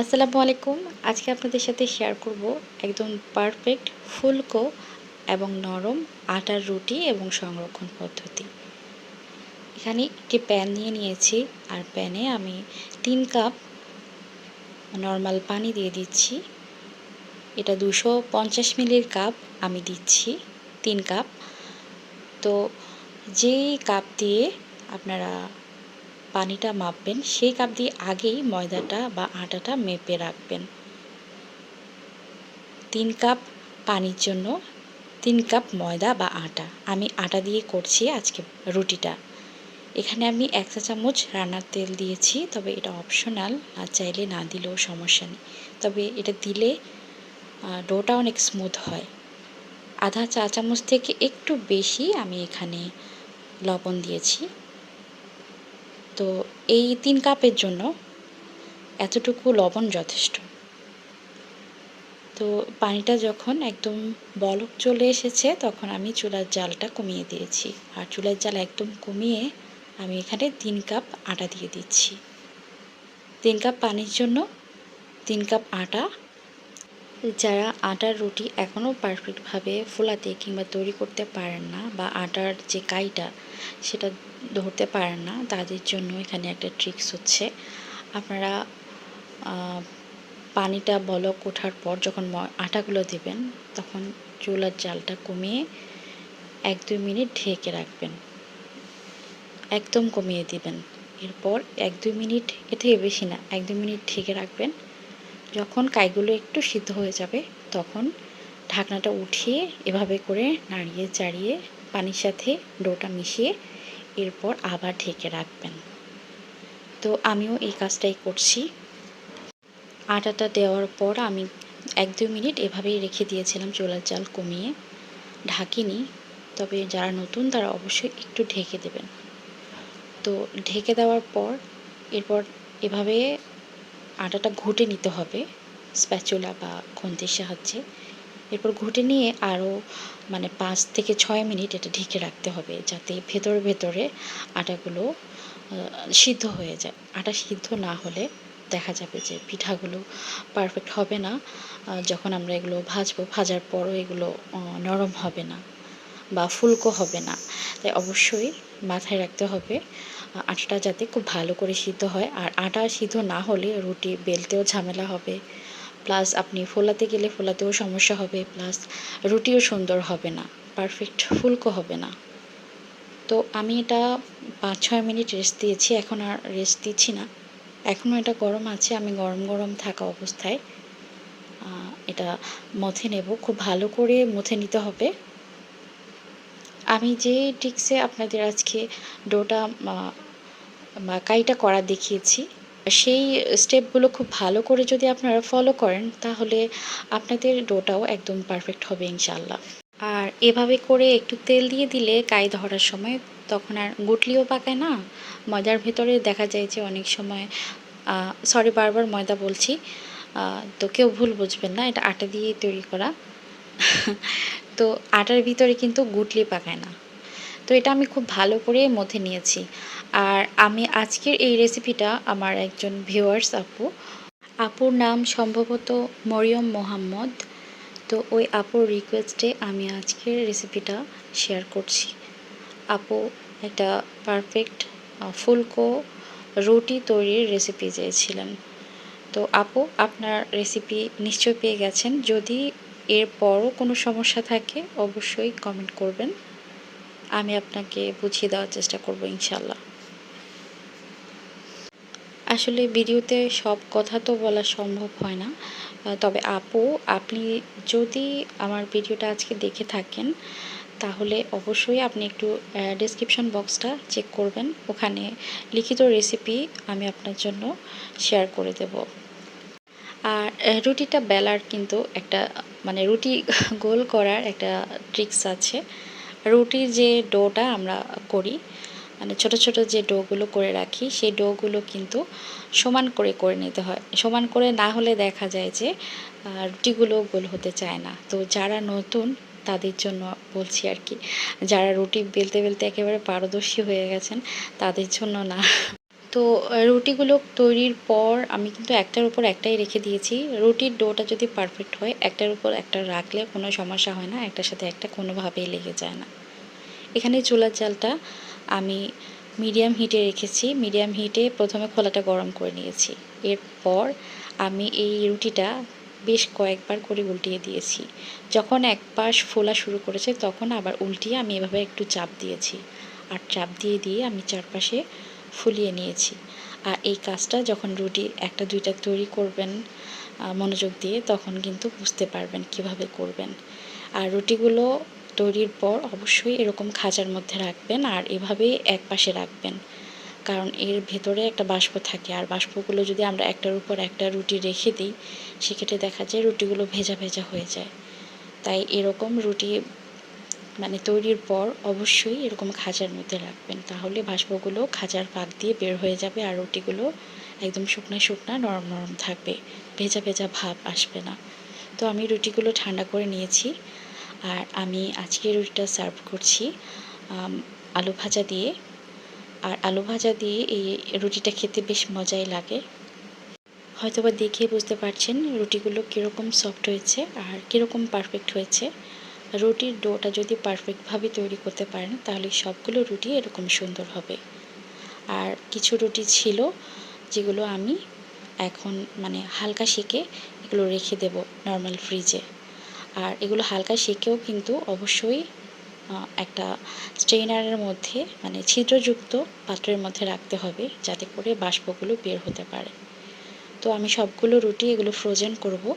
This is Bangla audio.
আসসালামু আলাইকুম। আজকে আপনাদের সাথে শেয়ার করব একদম পারফেক্ট ফুলকো এবং নরম আটার রুটি এবং সংরক্ষণ পদ্ধতি। এখানে একটি প্যান নিয়ে নিয়েছি আর প্যানে আমি তিন কাপ নর্মাল পানি দিয়ে দিচ্ছি। এটা দুশো পঞ্চাশ মিলির কাপ আমি দিচ্ছি, তিন কাপ তো যেই কাপ দিয়ে আপনারা পানিটা মাপবেন, সেই কাপ দিয়ে আগেই ময়দাটা বা আটাটা মেপে রাখবেন। তিন কাপ পানির জন্য তিন কাপ ময়দা বা আটা। আমি আটা দিয়ে করছি আজকে রুটিটা। এখানে আমি এক চা চামচ রান্নার তেল দিয়েছি, তবে এটা অপশনাল আর চাইলে না দিলেও সমস্যা নেই। তবে এটা দিলে ডোটা অনেক স্মুথ হয়। আধা চা চামচ থেকে একটু বেশি আমি এখানে লবণ দিয়েছি। তো এই তিন কাপের জন্য এতটুকু লবণ যথেষ্ট। তো পানিটা যখন একদম বলক চলে এসেছে, তখন আমি চুলার জালটা কমিয়ে দিয়েছি। আর চুলার জাল একদম কমিয়ে আমি এখানে তিন কাপ আটা দিয়ে দিচ্ছি। তিন কাপ পানির জন্য তিন কাপ আটা যারা আটার রুটি এখনও পারফেক্টভাবে ফোলাতে কিংবা তৈরি করতে পারেন না বা আটার যে কাইটা সেটা ধরতে পারেন না, তাদের জন্য এখানে একটা ট্রিক্স হচ্ছে। আপনারা পানিটা বলক ওঠার পর যখন আটাগুলো দেবেন, তখন চুলার জালটা কমিয়ে এক দুই মিনিট ঢেকে রাখবেন। একদম কমিয়ে দিবেন। এরপর এক দুই মিনিট, এ থেকে বেশি না, এক দুই মিনিট ঢেকে রাখবেন। যখন কাইগুলো একটু সিদ্ধ হয়ে যাবে, তখন ঢাকনাটা উঠিয়ে এভাবে করে নাড়িয়ে চাড়িয়ে পানির সাথে ডোটা মিশিয়ে এরপর আবার ঢেকে রাখবেন। তো আমিও এই কাজটাই করছি। আটাটা দেওয়ার পর আমি এক দুই মিনিট এভাবেই রেখে দিয়েছিলাম চোলার চাল কমিয়ে। ঢাকিনি, তবে যারা নতুন তারা অবশ্যই একটু ঢেকে দেবেন। তো ঢেকে দেওয়ার পর এরপর এভাবে আটাটা ঘুটে নিতে হবে স্প্যাচুলা বা খন্তির সাহায্যে। এরপর ঘুটে নিয়ে আরও মানে পাঁচ থেকে ছয় মিনিট এটা ঢেকে রাখতে হবে যাতে ভেতরে ভেতরে আটাগুলো সিদ্ধ হয়ে যায়। আটা সিদ্ধ না হলে দেখা যাবে যে পিঠাগুলো পারফেক্ট হবে না যখন আমরা এগুলো ভাজবো, ভাজার পরও এগুলো নরম হবে না বা ফুলকো হবে না। তাই অবশ্যই মাথায় রাখতে হবে আটাটা যাতে খুব ভালো করে সিদ্ধ হয়। আর আটা সিদ্ধ না হলে রুটি বেলতেও ঝামেলা হবে। প্লাস আপনি ফোলাতে গেলে ফোলাতেও সমস্যা হবে। প্লাস রুটিও সুন্দর হবে না। পারফেক্ট ফুলকো হবে না। তো আমি এটা পাঁচ, ছয় মিনিট রেস্ট দিয়েছি। এখন আর রেস্ট দিচ্ছি না। এখনও এটা গরম আছে। আমি গরম গরম থাকা অবস্থায় এটা মথে নেব। খুব ভালো করে মথে নিতে হবে। আমি যে টিক্সে আপনাদের আজকে ডোটা কাইটা করা দেখিয়েছি। সেই স্টেপগুলো খুব ভালো করে যদি আপনারা ফলো করেন, তাহলে আপনাদের ডোটাও একদম পারফেক্ট হবে ইনশাল্লাহ আর এভাবে করে একটু তেল দিয়ে দিলে কাই ধরার সময় তখন আর গুটলিও পাকায় না। ময়দার ভেতরে দেখা যায় যে অনেক সময় সরি বারবার ময়দা বলছি তো কেউ ভুল বুঝবেন না, এটা আটা দিয়ে তৈরি করা। তো আটার ভিতরে কিন্তু গুটলি পাকায় না। তো এটা আমি খুব ভালো করে মধ্যে নিয়েছি। আর আমি আজকের এই রেসিপিটা আমার একজন ভিউয়ার্স আপু। আপুর নাম সম্ভবত মরিয়ম মোহাম্মদ। তো ওই আপুর রিকোয়েস্টে আমি আজকের রেসিপিটা শেয়ার করছি। আপু একটা পারফেক্ট ফুলকো রুটি তৈরির রেসিপি চেয়েছিলেন। তো আপু, আপনার রেসিপি নিশ্চয় পেয়ে গেছেন। যদি এর পরও কোনো সমস্যা থাকে, অবশ্যই কমেন্ট করবেন। আমি আপনাকে বুঝিয়ে দেওয়ার চেষ্টা করব ইনশাল্লাহ আসলে ভিডিওতে সব কথা তো বলা সম্ভব হয় না। তবে আপু, আপনি যদি আমার ভিডিওটা আজকে দেখে থাকেন, তাহলে অবশ্যই আপনি একটু ডিসক্রিপশন বক্সটা চেক করবেন। ওখানে লিখিত রেসিপি আমি আপনার জন্য শেয়ার করে দেব। আর রুটিটা বেলার কিন্তু একটা মানে রুটি গোল করার একটা ট্রিক্স আছে। রুটির যে ডোটা আমরা করি মানে ছোট ছোট যে ডোগুলো করে রাখি, সেই ডোগুলো কিন্তু সমান করে করে নিতে হয়। সমান করে না হলে দেখা যায় যে রুটিগুলো গোল হতে চায় না। তো যারা নতুন, তাদের জন্য বলছি আর কি, যারা রুটি বেলতে বেলতে একেবারে পারদর্শী হয়ে গেছেন, তাদের জন্য না। তো রুটিগুলো তৈরির পর আমি কিন্তু একটার উপর একটাই রেখে দিয়েছি। রুটির ডোটা যদি পারফেক্ট হয়, একটার উপর একটা রাখলে কোনো সমস্যা হয় না, একটার সাথে একটা কোনোভাবেই লেগে যায় না। এখানে চুলার জালটা আমি মিডিয়াম হিটে রেখেছি। মিডিয়াম হিটে প্রথমে খোলাটা গরম করে নিয়েছি। এরপর আমি এই রুটিটা বেশ কয়েকবার করে উল্টিয়ে দিয়েছি। যখন এক পাশ ফোলা শুরু করেছে, তখন আবার উল্টিয়ে আমি এভাবে একটু চাপ দিয়েছি। আর চাপ দিয়ে দিয়ে আমি চারপাশে ফুলিয়ে নিয়েছি। আর এই কাজটা যখন রুটি একটা দুইটা তৈরি করবেন মনোযোগ দিয়ে, তখন কিন্তু বুঝতে পারবেন কীভাবে করবেন। আর রুটিগুলো তৈরির পর অবশ্যই এরকম খাঁচার মধ্যে রাখবেন আর এভাবেই এক পাশে রাখবেন। কারণ এর ভেতরে একটা বাষ্প থাকে আর বাষ্পগুলো যদি আমরা একটার উপর একটা রুটি রেখে দিই, সেক্ষেত্রে দেখা যায় রুটিগুলো ভেজা ভেজা হয়ে যায়। তাই এরকম রুটি মানে তৈরির পর অবশ্যই এরকম খাঁচার মধ্যে রাখবেন। তাহলে বাষ্পগুলো খাঁচার ফাঁক দিয়ে বের হয়ে যাবে আর রুটিগুলো একদম শুকনা শুকনা নরম নরম থাকবে। ভেজা ভেজা ভাব আসবে না। তো আমি রুটিগুলো ঠান্ডা করে নিয়েছি আর আমি আজকে রুটিটা সার্ভ করছি আলু ভাজা দিয়ে। আর আলু ভাজা দিয়ে এই রুটিটা খেতে বেশ মজাই লাগে। হয়তোবা দেখে বুঝতে পারছেন রুটিগুলো কীরকম সফট হয়েছে আর কীরকম পারফেক্ট হয়েছে। রুটির ডোটা যদি পারফেক্টভাবে তৈরি করতে পারেন, তাহলে সবগুলো রুটি এরকম সুন্দর হবে। আর কিছু রুটি ছিল যেগুলো আমি এখন মানে হালকা সেকে এগুলো রেখে দেব নর্মাল ফ্রিজে আর এগুলো হালকা সেকেও কিন্তু অবশ্যই একটা স্ট্রেনারের মধ্যে মানে ছিদ্রযুক্ত পাত্রের মধ্যে রাখতে হবে যাতে করে বাষ্পগুলো বের হতে পারে। তো আমি সবগুলো রুটি এগুলো ফ্রোজেন করব।